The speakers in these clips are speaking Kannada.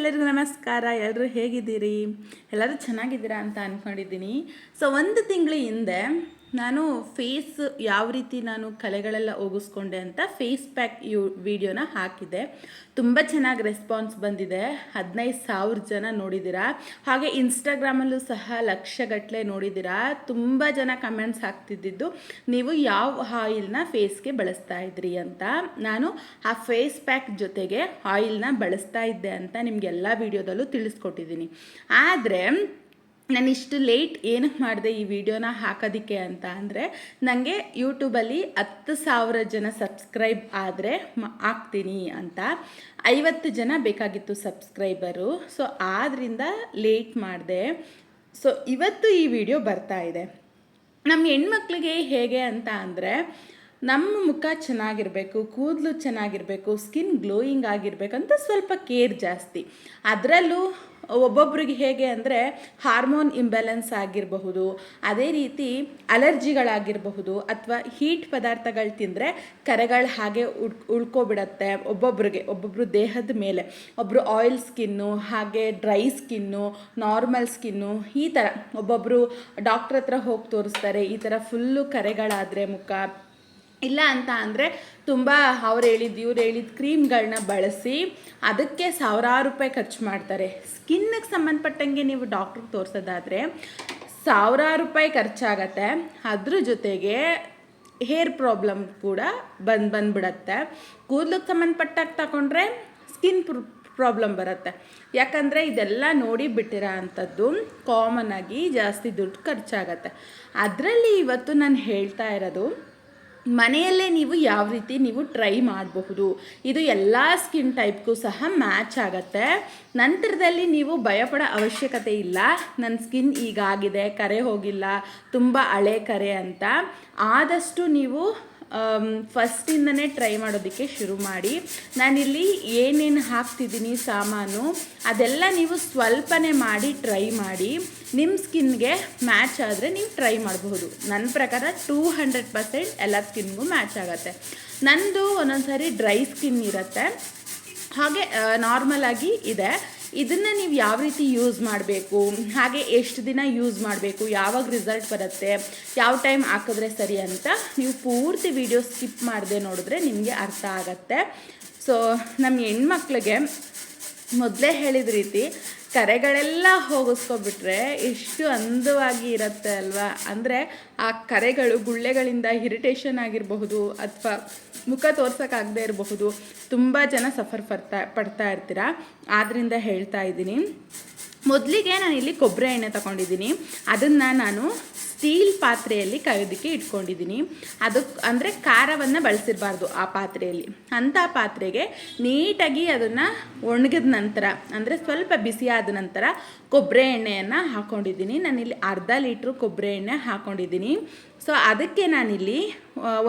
ಎಲ್ಲರಿಗೂ ನಮಸ್ಕಾರ. ಎಲ್ಲರೂ ಹೇಗಿದ್ದೀರಿ? ಎಲ್ಲರೂ ಚೆನ್ನಾಗಿದ್ದೀರಾ ಅಂತ ಅಂದ್ಕೊಂಡಿದ್ದೀನಿ ಸೊ ಒಂದು ತಿಂಗಳ ಹಿಂದೆ ನಾನು ಫೇಸ್ ಯಾವ ರೀತಿ ನಾನು ಕಲೆಗಳೆಲ್ಲ ಒಗಿಸ್ಕೊಂಡೆ ಅಂತ ಫೇಸ್ ಪ್ಯಾಕ್ ಯು ವಿಡಿಯೋನ ಹಾಕಿದೆ. ತುಂಬ ಚೆನ್ನಾಗಿ ರೆಸ್ಪಾನ್ಸ್ ಬಂದಿದೆ. ಹದಿನೈದು ಸಾವಿರ ಜನ ನೋಡಿದ್ದೀರಾ. ಹಾಗೆ ಇನ್ಸ್ಟಾಗ್ರಾಮಲ್ಲೂ ಸಹ ಲಕ್ಷಗಟ್ಟಲೆ ನೋಡಿದ್ದೀರಾ. ತುಂಬ ಜನ ಕಮೆಂಟ್ಸ್ ಹಾಕ್ತಿದ್ದಿದ್ದು, ನೀವು ಯಾವ ಆಯಿಲ್ನ ಫೇಸ್ಗೆ ಬಳಸ್ತಾ ಇದ್ರಿ ಅಂತ. ನಾನು ಆ ಫೇಸ್ ಪ್ಯಾಕ್ ಜೊತೆಗೆ ಆಯಿಲ್ನ ಬಳಸ್ತಾ ಇದ್ದೆ ಅಂತ ನಿಮಗೆಲ್ಲ ವಿಡಿಯೋದಲ್ಲೂ ತಿಳಿಸ್ಕೊಟ್ಟಿದ್ದೀನಿ. ಆದರೆ ನಾನು ಲೇಟ್ ಏನಕ್ಕೆ ಮಾಡಿದೆ ಈ ವಿಡಿಯೋನ ಹಾಕೋದಕ್ಕೆ ಅಂತ ಅಂದರೆ ನನಗೆ ಯೂಟ್ಯೂಬಲ್ಲಿ ಹತ್ತು ಸಾವಿರ ಜನ ಸಬ್ಸ್ಕ್ರೈಬ್ ಆದರೆ ಆಗ್ತೀನಿ ಅಂತ ಐವತ್ತು ಜನ ಬೇಕಾಗಿತ್ತು ಸಬ್ಸ್ಕ್ರೈಬರು. ಸೊ ಆದ್ದರಿಂದ ಲೇಟ್ ಮಾಡಿದೆ. ಸೊ ಇವತ್ತು ಈ ವಿಡಿಯೋ ಬರ್ತಾ ಇದೆ. ನಮ್ಮ ಹೆಣ್ಮಕ್ಳಿಗೆ ಹೇಗೆ ಅಂತ ಅಂದರೆ ನಮ್ಮ ಮುಖ ಚೆನ್ನಾಗಿರಬೇಕು, ಕೂದಲು ಚೆನ್ನಾಗಿರಬೇಕು ಸ್ಕಿನ್ ಗ್ಲೋಯಿಂಗ್ ಆಗಿರಬೇಕಂತ ಸ್ವಲ್ಪ ಕೇರ್ ಜಾಸ್ತಿ. ಅದರಲ್ಲೂ ಒಬ್ಬೊಬ್ರಿಗೆ ಹೇಗೆ ಅಂದರೆ ಹಾರ್ಮೋನ್ ಇಂಬ್ಯಾಲೆನ್ಸ್ ಆಗಿರಬಹುದು, ಅದೇ ರೀತಿ ಅಲರ್ಜಿಗಳಾಗಿರಬಹುದು ಅಥವಾ ಹೀಟ್ ಪದಾರ್ಥಗಳು ತಿಂದರೆ ಕರೆಗಳು ಹಾಗೆ ಉಳ್, ಉಳ್ಕೊಬಿಡತ್ತೆ ಒಬ್ಬೊಬ್ರಿಗೆ, ಒಬ್ಬೊಬ್ರು ದೇಹದ ಮೇಲೆ. ಒಬ್ಬರು ಆಯಿಲ್ ಸ್ಕಿನ್ನು ಹಾಗೆ ಡ್ರೈ ಸ್ಕಿನ್ನು ನಾರ್ಮಲ್ ಸ್ಕಿನ್ನು ಈ ಥರ ಒಬ್ಬೊಬ್ಬರು ಡಾಕ್ಟ್ರ್ ಹತ್ರ ಹೋಗಿ ತೋರಿಸ್ತಾರೆ, ಈ ಥರ ಫುಲ್ಲು ಕರೆಗಳಾದರೆ ಮುಖ. ಇಲ್ಲ ಅಂತ ಅಂದರೆ ತುಂಬ ಅವ್ರು ಹೇಳಿದ್ದು ಇವ್ರು ಹೇಳಿದ ಕ್ರೀಮ್ಗಳನ್ನ ಬಳಸಿ ಅದಕ್ಕೆ ಸಾವಿರಾರು ರೂಪಾಯಿ ಖರ್ಚು ಮಾಡ್ತಾರೆ. ಸ್ಕಿನ್ನಿಗೆ ಸಂಬಂಧಪಟ್ಟಂಗೆ ನೀವು ಡಾಕ್ಟ್ರಿಗೆ ತೋರಿಸೋದಾದರೆ ಸಾವಿರಾರು ರೂಪಾಯಿ ಖರ್ಚಾಗತ್ತೆ. ಅದ್ರ ಜೊತೆಗೆ ಹೇರ್ ಪ್ರಾಬ್ಲಮ್ ಕೂಡ ಬಂದು, ಬಂದ್ಬಿಡತ್ತೆ. ಕೂದಲಿಗೆ ಸಂಬಂಧಪಟ್ಟಾಗ ತಗೊಂಡ್ರೆ ಸ್ಕಿನ್ ಪ್ರಾಬ್ಲಮ್ ಬರುತ್ತೆ. ಯಾಕಂದರೆ ಇದೆಲ್ಲ ನೋಡಿ ಬಿಟ್ಟಿರೋ ಅಂಥದ್ದು ಕಾಮನ್ ಆಗಿ ಜಾಸ್ತಿ ದುಡ್ಡು ಖರ್ಚಾಗತ್ತೆ. ಅದರಲ್ಲಿ ಇವತ್ತು ನಾನು ಹೇಳ್ತಾ ಇರೋದು ಮನೆಯಲ್ಲೇ ನೀವು ಯಾವ ರೀತಿ ನೀವು ಟ್ರೈ ಮಾಡಬಹುದು. ಇದು ಎಲ್ಲ ಸ್ಕಿನ್ ಟೈಪ್ಗೂ ಸಹ ಮ್ಯಾಚ್ ಆಗುತ್ತೆ. ನಂತರದಲ್ಲಿ ನೀವು ಭಯಪಡೋ ಅವಶ್ಯಕತೆ ಇಲ್ಲ. ನನ್ನ ಸ್ಕಿನ್ ಈಗಾಗಿದೆ ಕರೆ ಹೋಗಿಲ್ಲ, ತುಂಬ ಹಳೆ ಕರೆ ಅಂತ. ಆದಷ್ಟು ನೀವು ಫಸ್ಟಿಂದನೇ ಟ್ರೈ ಮಾಡೋದಕ್ಕೆ ಶುರು ಮಾಡಿ. ನಾನಿಲ್ಲಿ ಏನೇನು ಹಾಕ್ತಿದ್ದೀನಿ ಸಾಮಾನು, ಅದೆಲ್ಲ ನೀವು ಸ್ವಲ್ಪನೇ ಮಾಡಿ ಟ್ರೈ ಮಾಡಿ. ನಿಮ್ಮ ಸ್ಕಿನ್ಗೆ ಮ್ಯಾಚ್ ಆದರೆ ನೀವು ಟ್ರೈ ಮಾಡಬಹುದು. ನನ್ನ ಪ್ರಕಾರ ಟೂ ಹಂಡ್ರೆಡ್ ಪರ್ಸೆಂಟ್ ಎಲ್ಲ ಸ್ಕಿನ್ಗೂ ಮ್ಯಾಚ್ ಆಗುತ್ತೆ. ನಂದು ಒಂದೊಂದು ಸಾರಿ ಡ್ರೈ ಸ್ಕಿನ್ ಇರುತ್ತೆ. ಹಾಗೆ ನಾರ್ಮಲ್ ಆಗಿ ಇದೆ. ಇದನ್ನು ನೀವು ಯಾವ ರೀತಿ ಯೂಸ್ ಮಾಡಬೇಕು? ಹಾಗೆ ಎಷ್ಟು ದಿನ ಯೂಸ್ ಮಾಡಬೇಕು? ಯಾವಾಗ ರಿಸಲ್ಟ್ ಬರುತ್ತೆ? ಯಾವ ಟೈಮ್ ಹಾಕಿದ್ರೆ ಸರಿ ಅಂತ ನೀವು ಪೂರ್ತಿ ವಿಡಿಯೋ ಸ್ಕಿಪ್ ಮಾಡದೆ ನೋಡಿದ್ರೆ ನಿಮಗೆ ಅರ್ಥ ಆಗತ್ತೆ. ಸೊ ನಮ್ಮ ಹೆಣ್ಮಕ್ಳಿಗೆ ಮೊದಲೇ ಹೇಳಿದ ರೀತಿ ಕರೆಗಳೆಲ್ಲ ಹೋಗಿಸ್ಕೊಬಿಟ್ರೆ ಎಷ್ಟು ಅಂದವಾಗಿ ಇರುತ್ತೆ ಅಲ್ವಾ? ಅಂದರೆ ಆ ಕರೆಗಳು ಗುಳ್ಳೆಗಳಿಂದ ಇರಿಟೇಷನ್ ಆಗಿರಬಹುದು ಅಥವಾ ಮುಖ ತೋರ್ಸೋಕ್ಕಾಗದೇ ಇರಬಹುದು, ತುಂಬ ಜನ ಸಫರ್ ಪಡ್ತಾ ಪಡ್ತಾ ಇರ್ತೀರ? ಆದ್ದರಿಂದ ಹೇಳ್ತಾ ಇದ್ದೀನಿ. ಮೊದಲಿಗೆ ನಾನು ಇಲ್ಲಿ ಕೊಬ್ಬರಿ ಎಣ್ಣೆ ತಗೊಂಡಿದ್ದೀನಿ. ಅದನ್ನು ನಾನು ಸ್ಟೀಲ್ ಪಾತ್ರೆಯಲ್ಲಿ ಕರೆದಕ್ಕೆ ಇಟ್ಕೊಂಡಿದ್ದೀನಿ. ಅದಕ್ಕೆ ಅಂದರೆ ಖಾರವನ್ನು ಬಳಸಿರಬಾರ್ದು ಆ ಪಾತ್ರೆಯಲ್ಲಿ. ಅಂಥ ಪಾತ್ರೆಗೆ ನೀಟಾಗಿ ಅದನ್ನು ಒಣಗಿದ ನಂತರ, ಅಂದರೆ ಸ್ವಲ್ಪ ಬಿಸಿಯಾದ ನಂತರ ಕೊಬ್ಬರಿ ಎಣ್ಣೆಯನ್ನು ಹಾಕ್ಕೊಂಡಿದ್ದೀನಿ ನಾನಿಲ್ಲಿ ಅರ್ಧ ಲೀಟ್ರ್ ಕೊಬ್ಬರಿ ಎಣ್ಣೆ ಹಾಕ್ಕೊಂಡಿದ್ದೀನಿ ಸೊ ಅದಕ್ಕೆ ನಾನಿಲ್ಲಿ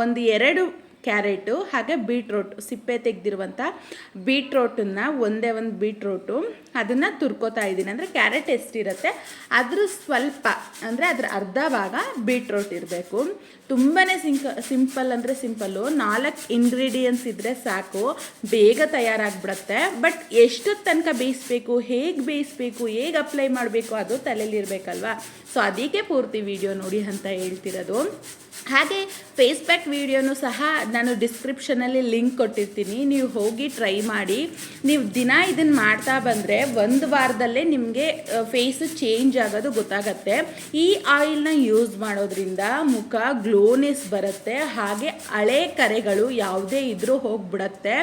ಒಂದು ಎರಡು ಕ್ಯಾರೆಟು ಹಾಗೆ ಬೀಟ್ರೋಟ್, ಸಿಪ್ಪೆ ತೆಗೆದಿರುವಂಥ ಬೀಟ್ರೋಟನ್ನು, ಒಂದೇ ಒಂದು ಬೀಟ್ರೋಟು ಅದನ್ನು ತುರ್ಕೋತಾ ಇದ್ದೀನಿ. ಅಂದರೆ ಕ್ಯಾರೆಟ್ ಎಷ್ಟಿರುತ್ತೆ ಅದ್ರ ಸ್ವಲ್ಪ, ಅಂದರೆ ಅದರ ಅರ್ಧ ಭಾಗ ಬೀಟ್ರೋಟ್ ಇರಬೇಕು. ತುಂಬಾ ಸಿಂಕ, ಸಿಂಪಲ್ ಅಂದರೆ ಸಿಂಪಲ್ಲು. ನಾಲ್ಕು ಇಂಗ್ರೀಡಿಯೆಂಟ್ಸ್ ಇದ್ದರೆ ಸಾಕು. ಬೇಗ ತಯಾರಾಗ್ಬಿಡತ್ತೆ. ಬಟ್ ಎಷ್ಟು ತನಕ ಬೇಯಿಸ್ಬೇಕು, ಹೇಗೆ ಬೇಯಿಸ್ಬೇಕು, ಹೇಗೆ ಅಪ್ಲೈ ಮಾಡಬೇಕು ಅದು ತಲೆಯಲ್ಲಿರಬೇಕಲ್ವಾ ಸೊ ಅದಕ್ಕೆ ಪೂರ್ತಿ ವಿಡಿಯೋ ನೋಡಿ ಅಂತ ಹೇಳ್ತಿರೋದು. ಹಾಗೆ ಫೇಸ್ ಪ್ಯಾಕ್ ವಿಡಿಯೋನು ಸಹ ನಾನು ಡಿಸ್ಕ್ರಿಪ್ಷನಲ್ಲಿ ಲಿಂಕ್ ಕೊಟ್ಟಿರ್ತೀನಿ. ನೀವು ಹೋಗಿ ಟ್ರೈ ಮಾಡಿ. ನೀವು ದಿನ ಇದನ್ನು ಮಾಡ್ತಾ ಬಂದರೆ ಒಂದು ವಾರದಲ್ಲೇ ನಿಮಗೆ ಫೇಸ್ ಚೇಂಜ್ ಆಗೋದು ಗೊತ್ತಾಗತ್ತೆ. ಈ ಆಯಿಲ್ನ ಯೂಸ್ ಮಾಡೋದ್ರಿಂದ ಮುಖ ಗ್ಲೋನೆಸ್ ಬರುತ್ತೆ. ಹಾಗೆ ಹಳೆ ಕರೆಗಳು ಯಾವುದೇ ಇದ್ರೂ ಹೋಗಿಬಿಡತ್ತೆ.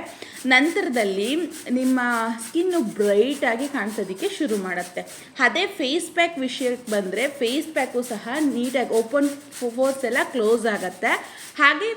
ನಂತರದಲ್ಲಿ ನಿಮ್ಮ ಸ್ಕಿನ್ನು ಬ್ರೈಟಾಗಿ ಕಾಣಿಸೋದಕ್ಕೆ ಶುರು ಮಾಡುತ್ತೆ. ಅದೇ ಫೇಸ್ ಪ್ಯಾಕ್ ವಿಷಯಕ್ಕೆ ಬಂದರೆ ಫೇಸ್ ಪ್ಯಾಕು ಸಹ ನೀಟಾಗಿ ಓಪನ್ ಫೋರ್ಸ್ ಎಲ್ಲ ಕ್ಲೋಸ್ ಆಗುತ್ತೆ. ಹಾಗೆ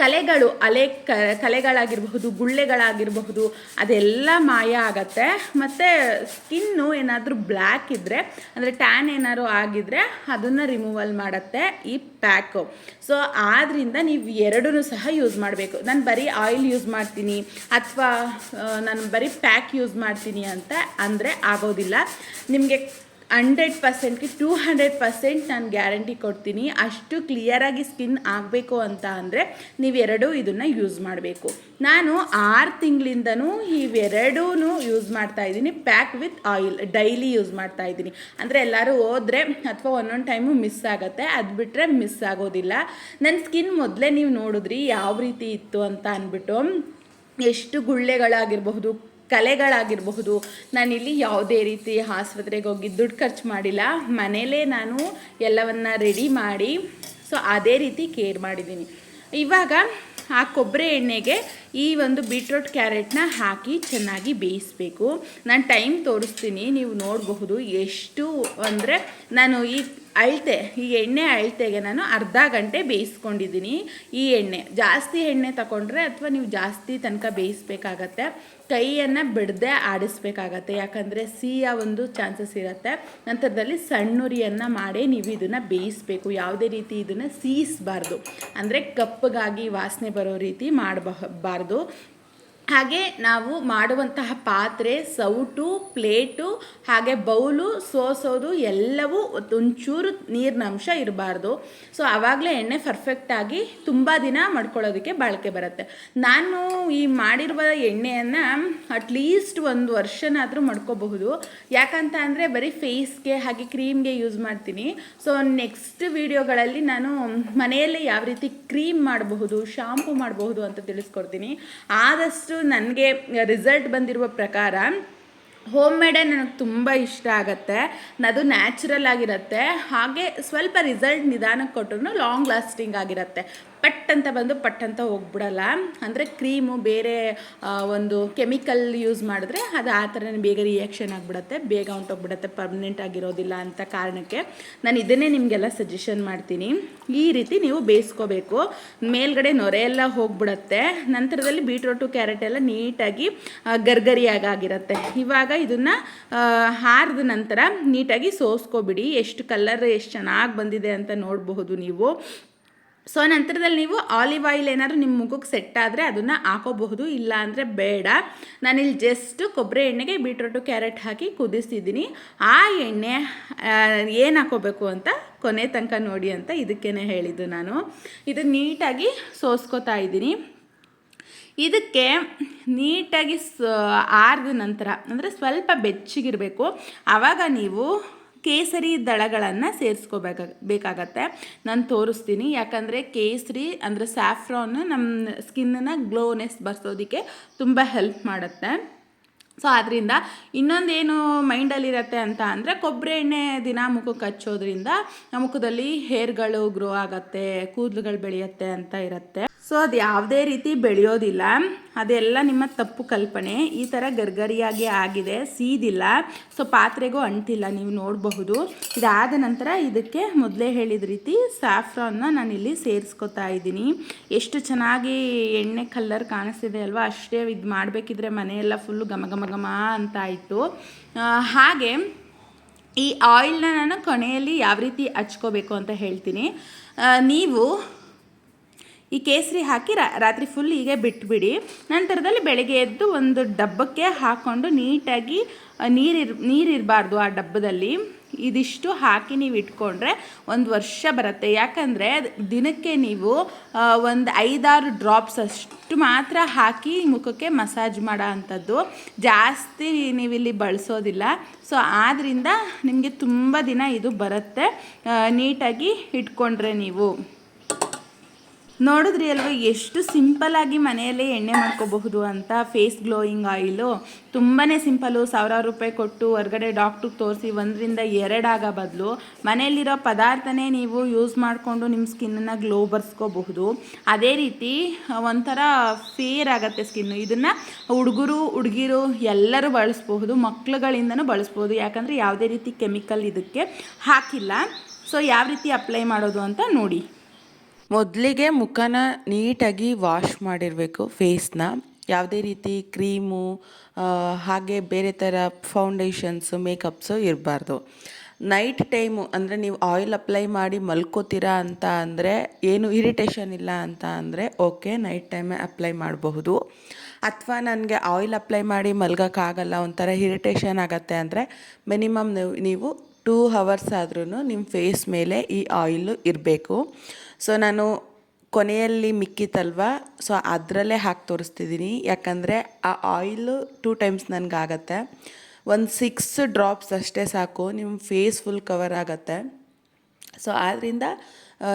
ಕಲೆಗಳು ಅಲೆ ಕ ಕಲೆಗಳಾಗಿರಬಹುದು ಗುಳ್ಳೆಗಳಾಗಿರಬಹುದು, ಅದೆಲ್ಲ ಮಾಯ ಆಗತ್ತೆ. ಮತ್ತು ಸ್ಕಿನ್ನು ಏನಾದರೂ ಬ್ಲ್ಯಾಕ್ ಇದ್ದರೆ ಅಂದರೆ ಟ್ಯಾನ್ ಏನಾದ್ರು ಆಗಿದ್ರೆ ಅದನ್ನು ರಿಮೂವಲ್ ಮಾಡುತ್ತೆ ಈ ಪ್ಯಾಕು. ಸೊ ಆದ್ದರಿಂದ ನೀವು ಎರಡೂ ಸಹ ಯೂಸ್ ಮಾಡಬೇಕು. ನಾನು ಬರೀ ಆಯಿಲ್ ಯೂಸ್ ಮಾಡ್ತೀನಿ ಅಥವಾ ನಾನು ಬರೀ ಪ್ಯಾಕ್ ಯೂಸ್ ಮಾಡ್ತೀನಿ ಅಂತ ಅಂದರೆ ಆಗೋದಿಲ್ಲ. ನಿಮಗೆ ಹಂಡ್ರೆಡ್ ಪರ್ಸೆಂಟ್ಗೆ ಟೂ ಹಂಡ್ರೆಡ್ ಪರ್ಸೆಂಟ್ ನಾನು ಗ್ಯಾರಂಟಿ ಕೊಡ್ತೀನಿ. ಅಷ್ಟು ಕ್ಲಿಯರಾಗಿ ಸ್ಕಿನ್ ಆಗಬೇಕು ಅಂತ ಅಂದರೆ ನೀವೆರಡೂ ಇದನ್ನು ಯೂಸ್ ಮಾಡಬೇಕು. ನಾನು ಆರು ತಿಂಗಳಿಂದನೂ ಇವೆರಡೂ ಯೂಸ್ ಮಾಡ್ತಾ ಇದ್ದೀನಿ. Pack with oil, daily use ಮಾಡ್ತಾ ಇದ್ದೀನಿ. ಅಂದರೆ ಎಲ್ಲರೂ ಹೋದರೆ ಅಥವಾ ಒಂದೊಂದು ಟೈಮು ಮಿಸ್ ಆಗುತ್ತೆ. ಅದು ಬಿಟ್ಟರೆ ಮಿಸ್ ಆಗೋದಿಲ್ಲ. ನನ್ನ ಸ್ಕಿನ್ ಮೊದಲೇ ನೀವು ನೋಡಿದ್ರಿ, ಯಾವ ರೀತಿ ಇತ್ತು ಅಂತ ಅಂದ್ಬಿಟ್ಟು ಎಷ್ಟು ಗುಳ್ಳೆಗಳಾಗಿರಬಹುದು ಕಲೆಗಳಾಗಿರಬಹುದು. ನಾನಿಲ್ಲಿ ಯಾವುದೇ ರೀತಿ ಆಸ್ಪತ್ರೆಗೆ ಹೋಗಿ ದುಡ್ಡು ಖರ್ಚು ಮಾಡಿಲ್ಲ. ಮನೇಲೇ ನಾನು ಎಲ್ಲವನ್ನ ರೆಡಿ ಮಾಡಿ ಸೊ ಅದೇ ರೀತಿ ಕೇರ್ ಮಾಡಿದ್ದೀನಿ. ಇವಾಗ ಆ ಕೊಬ್ಬರಿ ಎಣ್ಣೆಗೆ ಈ ಒಂದು ಬೀಟ್ರೋಟ್ ಕ್ಯಾರೆಟ್ನ ಹಾಕಿ ಚೆನ್ನಾಗಿ ಬೇಯಿಸಬೇಕು. ನಾನು ಟೈಮ್ ತೋರಿಸ್ತೀನಿ, ನೀವು ನೋಡಬಹುದು ಎಷ್ಟು ಅಂದರೆ ನಾನು ಈ ಅಳತೆ, ಈ ಎಣ್ಣೆ ಅಳತೆಗೆ ನಾನು ಅರ್ಧ ಗಂಟೆ ಬೇಯಿಸ್ಕೊಂಡಿದ್ದೀನಿ. ಈ ಎಣ್ಣೆ, ಜಾಸ್ತಿ ಎಣ್ಣೆ ತಗೊಂಡ್ರೆ ಅಥವಾ ನೀವು ಜಾಸ್ತಿ ತನಕ ಬೇಯಿಸ್ಬೇಕಾಗತ್ತೆ. ಕೈಯನ್ನು ಬಿಡದೆ ಆಡಿಸ್ಬೇಕಾಗತ್ತೆ. ಯಾಕಂದರೆ ಸಿಹಿಯ ಒಂದು ಚಾನ್ಸಸ್ ಇರುತ್ತೆ. ನಂತರದಲ್ಲಿ ಸಣ್ಣುರಿಯನ್ನು ಮಾಡಿ ನೀವು ಇದನ್ನು ಬೇಯಿಸಬೇಕು. ಯಾವುದೇ ರೀತಿ ಇದನ್ನು ಸೀಸ್ಬಾರ್ದು. ಅಂದರೆ ಕಪ್ಪಗಾಗಿ ವಾಸನೆ ಬರೋ ರೀತಿ ಮಾಡಬಾರ್ದು ಹಾಗೆ ನಾವು ಮಾಡುವಂತಹ ಪಾತ್ರೆ, ಸೌಟು, ಪ್ಲೇಟು, ಹಾಗೆ ಬೌಲು, ಸೋಸೋದು ಎಲ್ಲವೂ ಒಂಚೂರು ನೀರಿನ ಅಂಶ ಇರಬಾರ್ದು. ಸೊ ಆವಾಗಲೇ ಎಣ್ಣೆ ಪರ್ಫೆಕ್ಟಾಗಿ ತುಂಬ ದಿನ ಮಾಡ್ಕೊಳ್ಳೋದಕ್ಕೆ ಬಾಳಿಕೆ ಬರುತ್ತೆ. ನಾನು ಈ ಮಾಡಿರುವ ಎಣ್ಣೆಯನ್ನು ಅಟ್ಲೀಸ್ಟ್ ಒಂದು ವರ್ಷನಾದರೂ ಮಾಡ್ಕೋಬಹುದು. ಯಾಕಂತ ಅಂದರೆ ಬರೀ ಫೇಸ್ಗೆ ಹಾಗೆ ಕ್ರೀಮ್ಗೆ ಯೂಸ್ ಮಾಡ್ತೀನಿ. ಸೊ ನೆಕ್ಸ್ಟ್ ವೀಡಿಯೋಗಳಲ್ಲಿ ನಾನು ಮನೆಯಲ್ಲೇ ಯಾವ ರೀತಿ ಕ್ರೀಮ್ ಮಾಡಬಹುದು ಶಾಂಪು ಮಾಡಬಹುದು ಅಂತ ತಿಳಿಸ್ಕೊಡ್ತೀನಿ. ಆದಷ್ಟು ನನಗೆ ರಿಸಲ್ಟ್ ಬಂದಿರುವ ಪ್ರಕಾರ ಹೋಮ್ ಮೇಡೇ ನನಗೆ ತುಂಬ ಇಷ್ಟ ಆಗುತ್ತೆ. ಅದು ನ್ಯಾಚುರಲ್ ಆಗಿರುತ್ತೆ. ಹಾಗೆ ಸ್ವಲ್ಪ ರಿಸಲ್ಟ್ ನಿಧಾನಕ್ಕೆ ಕೊಟ್ಟರು ಲಾಂಗ್ ಲಾಸ್ಟಿಂಗ್ ಆಗಿರುತ್ತೆ. ಪಟ್ ಅಂತ ಬಂದು ಪಟ್ ಅಂತ ಹೋಗ್ಬಿಡಲ್ಲ. ಅಂದರೆ ಕ್ರೀಮು ಬೇರೆ ಒಂದು ಕೆಮಿಕಲ್ ಯೂಸ್ ಮಾಡಿದ್ರೆ ಅದು ಆ ಥರನೇ ಬೇಗ ರಿಯಾಕ್ಷನ್ ಆಗಿಬಿಡುತ್ತೆ. ಬೇಗ ಹೊಂಟೋಗ್ಬಿಡುತ್ತೆ ಪರ್ಮನೆಂಟ್ ಆಗಿರೋದಿಲ್ಲ ಅಂತ ಕಾರಣಕ್ಕೆ ನಾನು ಇದನ್ನೇ ನಿಮಗೆಲ್ಲ ಸಜೆಷನ್ ಮಾಡ್ತೀನಿ. ಈ ರೀತಿ ನೀವು ಬೇಯಿಸ್ಕೋಬೇಕು. ಮೇಲ್ಗಡೆ ನೊರೆ ಎಲ್ಲ ಹೋಗ್ಬಿಡುತ್ತೆ. ನಂತರದಲ್ಲಿ ಬೀಟ್ರೋಟು ಕ್ಯಾರೆಟ್ ಎಲ್ಲ ನೀಟಾಗಿ ಗರ್ಗರಿಯಾಗಿರುತ್ತೆ ಇವಾಗ ಇದನ್ನು ಹಾರಿದ ನಂತರ ನೀಟಾಗಿ ಸೋಸ್ಕೊಬಿಡಿ. ಎಷ್ಟು ಕಲರ್ ಎಷ್ಟು ಚೆನ್ನಾಗಿ ಬಂದಿದೆ ಅಂತ ನೋಡಬಹುದು ನೀವು. ಸೊ, ನಂತರದಲ್ಲಿ ನೀವು ಆಲಿವ್ ಆಯಿಲ್ ಏನಾದರೂ ನಿಮ್ಮ ಮುಖಕ್ಕೆ ಸೆಟ್ ಆದರೆ ಅದನ್ನು ಹಾಕೋಬಹುದು. ಇಲ್ಲ ಅಂದರೆ ಬೇಡ. ನಾನಿಲ್ಲಿ ಜಸ್ಟ್ ಕೊಬ್ಬರಿ ಎಣ್ಣೆಗೆ ಬೀಟ್ರೋಟು, ಕ್ಯಾರೆಟ್ ಹಾಕಿ ಕುದಿಸ್ತಿದ್ದೀನಿ. ಆ ಎಣ್ಣೆ ಏನು ಹಾಕೋಬೇಕು ಅಂತ ಕೊನೆ ತನಕ ನೋಡಿ ಅಂತ ಇದಕ್ಕೇ ಹೇಳಿದ್ದು ನಾನು. ಇದು ನೀಟಾಗಿ ಸೋಸ್ಕೋತಾ ಇದ್ದೀನಿ. ಇದಕ್ಕೆ ನೀಟಾಗಿ ಸ, ಆರಿದ ನಂತರ, ಅಂದರೆ ಸ್ವಲ್ಪ ಬೆಚ್ಚಗಿರಬೇಕು. ಆವಾಗ ನೀವು ಕೇಸರಿ ದಳಗಳನ್ನು ಸೇರಿಸ್ಕೋಬೇಕ, ಬೇಕಾಗತ್ತೆ. ನಾನು ತೋರಿಸ್ತೀನಿ. ಯಾಕಂದರೆ ಕೇಸರಿ ಅಂದರೆ ಸ್ಯಾಫ್ರಾನ್ ನಮ್ಮ ಸ್ಕಿನ್ನನ್ನು ಗ್ಲೋನೆಸ್ ಬರ್ಸೋದಕ್ಕೆ ತುಂಬ ಹೆಲ್ಪ್ ಮಾಡುತ್ತೆ. ಸೊ ಅದರಿಂದ ಇನ್ನೊಂದೇನು ಮೈಂಡಲ್ಲಿರತ್ತೆ ಅಂತ ಅಂದರೆ ಕೊಬ್ಬರಿ ಎಣ್ಣೆ ದಿನ ಮುಖಕ್ಕೆ ಹಚ್ಚೋದ್ರಿಂದ ಮುಖದಲ್ಲಿ ಹೇರ್ಗಳು ಗ್ರೋ ಆಗತ್ತೆ, ಕೂದಲುಗಳು ಬೆಳೆಯುತ್ತೆ ಅಂತ ಇರುತ್ತೆ. ಸೊ ಅದು ಯಾವುದೇ ರೀತಿ ಬೆಳೆಯೋದಿಲ್ಲ. ಅದೆಲ್ಲ ನಿಮ್ಮ ತಪ್ಪು ಕಲ್ಪನೆ. ಈ ಥರ ಗರ್ಗರಿಯಾಗಿ ಆಗಿದೆ, ಸೀದಿಲ್ಲ. ಸೊ ಪಾತ್ರೆಗೂ ಅಂಟಿಲ್ಲ, ನೀವು ನೋಡಬಹುದು. ಇದಾದ ನಂತರ ಇದಕ್ಕೆ ಮೊದಲೇ ಹೇಳಿದ ರೀತಿ ಸ್ಯಾಫ್ರಾನ್ನ ನಾನಿಲ್ಲಿ ಸೇರಿಸ್ಕೊತಾ ಇದ್ದೀನಿ. ಎಷ್ಟು ಚೆನ್ನಾಗಿ ಎಣ್ಣೆ ಕಲ್ಲರ್ ಕಾಣಿಸ್ತಿದೆ ಅಲ್ವಾ? ಅಷ್ಟೇ ಇದು ಮಾಡಬೇಕಿದ್ರೆ ಮನೆಯೆಲ್ಲ ಫುಲ್ಲು ಘಮ ಘಮ ಘಮ ಅಂತ ಇತ್ತು. ಹಾಗೆ ಈ ಆಯಿಲ್ನ ನಾನು ಕೊನೆಯಲ್ಲಿ ಯಾವ ರೀತಿ ಹಚ್ಕೋಬೇಕು ಅಂತ ಹೇಳ್ತೀನಿ. ನೀವು ಈ ಕೇಸರಿ ಹಾಕಿ ರಾತ್ರಿ ಫುಲ್ ಹೀಗೆ ಬಿಟ್ಬಿಡಿ. ನಂತರದಲ್ಲಿ ಬೆಳಗ್ಗೆ ಎದ್ದು ಒಂದು ಡಬ್ಬಕ್ಕೆ ಹಾಕ್ಕೊಂಡು ನೀಟಾಗಿ ನೀರಿರ್, ನೀರಿರಬಾರ್ದು ಆ ಡಬ್ಬದಲ್ಲಿ. ಇದಿಷ್ಟು ಹಾಕಿ ನೀವು ಇಟ್ಕೊಂಡ್ರೆ ಒಂದು ವರ್ಷ ಬರುತ್ತೆ. ಯಾಕಂದರೆ ದಿನಕ್ಕೆ ನೀವು ಒಂದು ಐದಾರು ಡ್ರಾಪ್ಸ್ ಅಷ್ಟು ಮಾತ್ರ ಹಾಕಿ ಮುಖಕ್ಕೆ ಮಸಾಜ್ ಮಾಡೋ ಅಂಥದ್ದು. ಜಾಸ್ತಿ ನೀವಿಲ್ಲಿ ಬಳಸೋದಿಲ್ಲ. ಸೊ ಆದ್ದರಿಂದ ನಿಮಗೆ ತುಂಬ ದಿನ ಇದು ಬರುತ್ತೆ. ನೀಟಾಗಿ ಇಟ್ಕೊಂಡ್ರೆ ನೀವು. ನೋಡಿದ್ರಿ ಅಲ್ವಾ, ಎಷ್ಟು ಸಿಂಪಲ್ಲಾಗಿ ಮನೆಯಲ್ಲೇ ಎಣ್ಣೆ ಮಾಡ್ಕೋಬಹುದು ಅಂತ ಫೇಸ್ ಗ್ಲೋಯಿಂಗ್ ಆಯಿಲು ತುಂಬಾ ಸಿಂಪಲ್ಲು ಸಾವಿರಾರು ರೂಪಾಯಿ ಕೊಟ್ಟು ಹೊರಗಡೆ ಡಾಕ್ಟ್ರಿಗೆ ತೋರಿಸಿ ಒಂದರಿಂದ ಎರಡಾಗ ಬದಲು ಮನೆಯಲ್ಲಿರೋ ಪದಾರ್ಥನೇ ನೀವು ಯೂಸ್ ಮಾಡಿಕೊಂಡು ನಿಮ್ಮ ಸ್ಕಿನ್ನನ್ನು ಗ್ಲೋ ಬರ್ಸ್ಕೋಬಹುದು. ಅದೇ ರೀತಿ, ಒಂಥರ ಫೇರ್ ಆಗುತ್ತೆ ಸ್ಕಿನ್ನು ಇದನ್ನು ಹುಡುಗರು, ಹುಡುಗಿರು ಎಲ್ಲರೂ ಬಳಸ್ಬಹುದು, ಮಕ್ಳುಗಳಿಂದನೂ ಬಳಸ್ಬೋದು ಯಾಕಂದರೆ ಯಾವುದೇ ರೀತಿ ಕೆಮಿಕಲ್ ಇದಕ್ಕೆ ಹಾಕಿಲ್ಲ. ಸೊ ಯಾವ ರೀತಿ ಅಪ್ಲೈ ಮಾಡೋದು ಅಂತ ನೋಡಿ. ಮೊದಲಿಗೆ ಮುಖನ ನೀಟಾಗಿ ವಾಶ್ ಮಾಡಿರಬೇಕು ಫೇಸ್ನ ಯಾವುದೇ ರೀತಿ ಕ್ರೀಮು ಹಾಗೆ ಬೇರೆ ಥರ ಫೌಂಡೇಶನ್ಸು ಮೇಕಪ್ಸು ಇರಬಾರ್ದು. ನೈಟ್ ಟೈಮು ಅಂದರೆ ನೀವು ಆಯಿಲ್ ಅಪ್ಲೈ ಮಾಡಿ ಮಲ್ಕೋತೀರಾ ಅಂತ ಅಂದರೆ, ಏನು ಇರಿಟೇಷನ್ ಇಲ್ಲ ಅಂತ ಅಂದರೆ ಓಕೆ ನೈಟ್ ಟೈಮೇ ಅಪ್ಲೈ ಮಾಡಬಹುದು. ಅಥವಾ ನನಗೆ ಆಯಿಲ್ ಅಪ್ಲೈ ಮಾಡಿ ಮಲ್ಗೋಕ್ಕಾಗಲ್ಲ, ಒಂಥರ ಇರಿಟೇಷನ್ ಆಗತ್ತೆ ಅಂದರೆ ಮಿನಿಮಮ್ ನೀವು ನೀವು ಟೂ ಹವರ್ಸ್ ಆದ್ರೂ ನಿಮ್ಮ ಫೇಸ್ ಮೇಲೆ ಈ ಆಯಿಲು ಇರಬೇಕು. ಸೊ ನಾನು ಕೊನೆಯಲ್ಲಿ ಮಿಕ್ಕಿತಲ್ವ ಸೊ ಅದರಲ್ಲೇ ಹಾಕಿ ತೋರಿಸ್ತಿದ್ದೀನಿ. ಯಾಕಂದರೆ ಆ ಆಯಿಲು ಟೂ ಟೈಮ್ಸ್ ನನಗಾಗತ್ತೆ. ಒಂದು ಸಿಕ್ಸ್ ಡ್ರಾಪ್ಸ್ ಅಷ್ಟೇ ಸಾಕು. ನಿಮ್ಮ ಫೇಸ್ ಫುಲ್ ಕವರ್ ಆಗುತ್ತೆ. ಸೊ ಆದ್ದರಿಂದ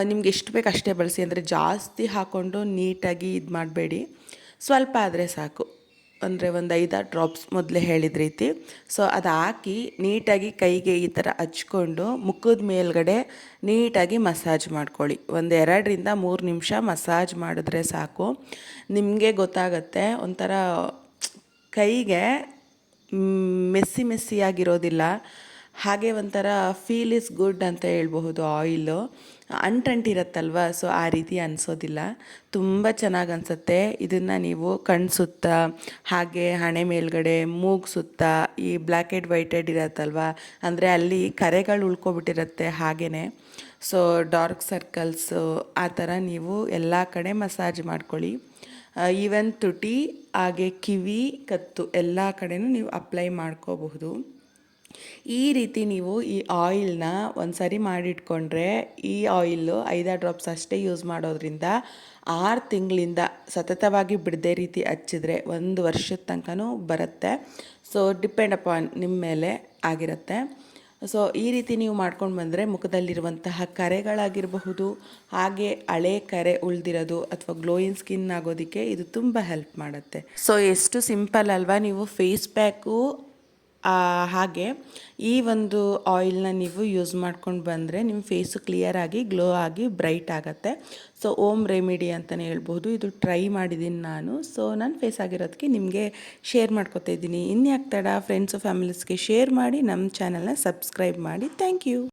ನಿಮ್ಗೆ ಎಷ್ಟು ಬೇಕು ಅಷ್ಟೇ ಬಳಸಿ. ಅಂದರೆ ಜಾಸ್ತಿ ಹಾಕ್ಕೊಂಡು ನೀಟಾಗಿ ಇದು ಮಾಡಬೇಡಿ ಸ್ವಲ್ಪ ಆದರೆ ಸಾಕು. ಅಂದರೆ ಒಂದು ಐದಾರು ಡ್ರಾಪ್ಸ್ ಮೊದಲೇ ಹೇಳಿದ ರೀತಿ. ಸೊ ಅದು ಹಾಕಿ ನೀಟಾಗಿ ಕೈಗೆ ಈ ಥರ ಹಚ್ಕೊಂಡು ಮುಖದ ಮೇಲ್ಗಡೆ ನೀಟಾಗಿ ಮಸಾಜ್ ಮಾಡ್ಕೊಳ್ಳಿ. ಒಂದು ಎರಡರಿಂದ ಮೂರು ನಿಮಿಷ ಮಸಾಜ್ ಮಾಡಿದ್ರೆ ಸಾಕು. ನಿಮಗೆ ಗೊತ್ತಾಗತ್ತೆ, ಒಂಥರ ಕೈಗೆ ಮೆಸ್ಸಿ ಮೆಸ್ಸಿಯಾಗಿರೋದಿಲ್ಲ ಹಾಗೆ ಒಂಥರ ಫೀಲ್ ಇಸ್ ಗುಡ್ ಅಂತ ಹೇಳ್ಬಹುದು ಆಯಿಲು ಅಂಟಂಟಿರತ್ತಲ್ವ ಸೊ ಆ ರೀತಿ ಅನಿಸೋದಿಲ್ಲ. ತುಂಬ ಚೆನ್ನಾಗಿ ಅನಿಸುತ್ತೆ. ಇದನ್ನು ನೀವು ಕಣ್ಣು ಸುತ್ತ, ಹಾಗೆ ಹಣೆ ಮೇಲ್ಗಡೆ, ಮೂಗು ಸುತ್ತ, ಈ ಬ್ಲ್ಯಾಕ್ ಆ್ಯಂಡ್ ವೈಟೆಡ್ ಇರತ್ತಲ್ವ? ಅಂದರೆ ಅಲ್ಲಿ ಕರೆಗಳು ಉಳ್ಕೊಬಿಟ್ಟಿರುತ್ತೆ ಹಾಗೇ ಸೊ ಡಾರ್ಕ್ ಸರ್ಕಲ್ಸು ಆ ಥರ ನೀವು ಎಲ್ಲ ಕಡೆ ಮಸಾಜ್ ಮಾಡ್ಕೊಳ್ಳಿ. ಈವನ್ ತುಟಿ, ಹಾಗೆ ಕಿವಿ, ಕತ್ತು ಎಲ್ಲ ಕಡೆನೂ ನೀವು ಅಪ್ಲೈ ಮಾಡ್ಕೋಬಹುದು. ಈ ರೀತಿ ನೀವು ಈ ಆಯಿಲ್ನ ಒಂದು ಸರಿ ಮಾಡಿಟ್ಕೊಂಡ್ರೆ ಈ ಆಯಿಲ್ಲು ಐದಾರು ಡ್ರಾಪ್ಸ್ ಅಷ್ಟೇ ಯೂಸ್ ಮಾಡೋದ್ರಿಂದ ಆರು ತಿಂಗಳಿಂದ ಸತತವಾಗಿ ಬಿಡದೆ ರೀತಿ ಹಚ್ಚಿದ್ರೆ ಒಂದು ವರ್ಷದ ತನಕನೂ ಬರುತ್ತೆ. ಸೊ ಡಿಪೆಂಡ್ ಅಪಾನ್ ನಿಮ್ಮ ಮೇಲೆ ಆಗಿರುತ್ತೆ. ಸೊ ಈ ರೀತಿ ನೀವು ಮಾಡ್ಕೊಂಡು ಬಂದರೆ ಮುಖದಲ್ಲಿರುವಂತಹ ಕರೆಗಳಾಗಿರಬಹುದು, ಹಾಗೆ ಹಳೆ ಕರೆ ಉಳಿದಿರೋದು ಅಥವಾ ಗ್ಲೋಯಿನ್ ಸ್ಕಿನ್ ಆಗೋದಕ್ಕೆ ಇದು ತುಂಬ ಹೆಲ್ಪ್ ಮಾಡುತ್ತೆ. ಸೊ ಎಷ್ಟು ಸಿಂಪಲ್ ಅಲ್ವಾ? ನೀವು ಫೇಸ್ ಪ್ಯಾಕು ಹಾಗೆ ಈ ಒಂದು ಆಯಿಲ್ನ ನೀವು ಯೂಸ್ ಮಾಡ್ಕೊಂಡು ಬಂದರೆ ನಿಮ್ಮ ಫೇಸು ಕ್ಲಿಯರ್ ಆಗಿ ಗ್ಲೋ ಆಗಿ ಬ್ರೈಟ್ ಆಗುತ್ತೆ. ಸೊ ಓಮ್ ರೆಮಿಡಿ ಅಂತಲೇ ಹೇಳ್ಬೋದು. ಇದು ಟ್ರೈ ಮಾಡಿದ್ದೀನಿ ನಾನು. ಸೊ ನನ್ನ ಫೇಸ್ ಆಗಿರೋದಕ್ಕೆ ನಿಮಗೆ ಶೇರ್ ಮಾಡ್ಕೊತಾ ಇದ್ದೀನಿ. ಇನ್ಯಾಕೆ ತಡ ಫ್ರೆಂಡ್ಸು ಫ್ಯಾಮಿಲೀಸ್ಗೆ ಶೇರ್ ಮಾಡಿ ನಮ್ಮ ಚಾನಲ್ನ ಸಬ್ಸ್ಕ್ರೈಬ್ ಮಾಡಿ. Thank you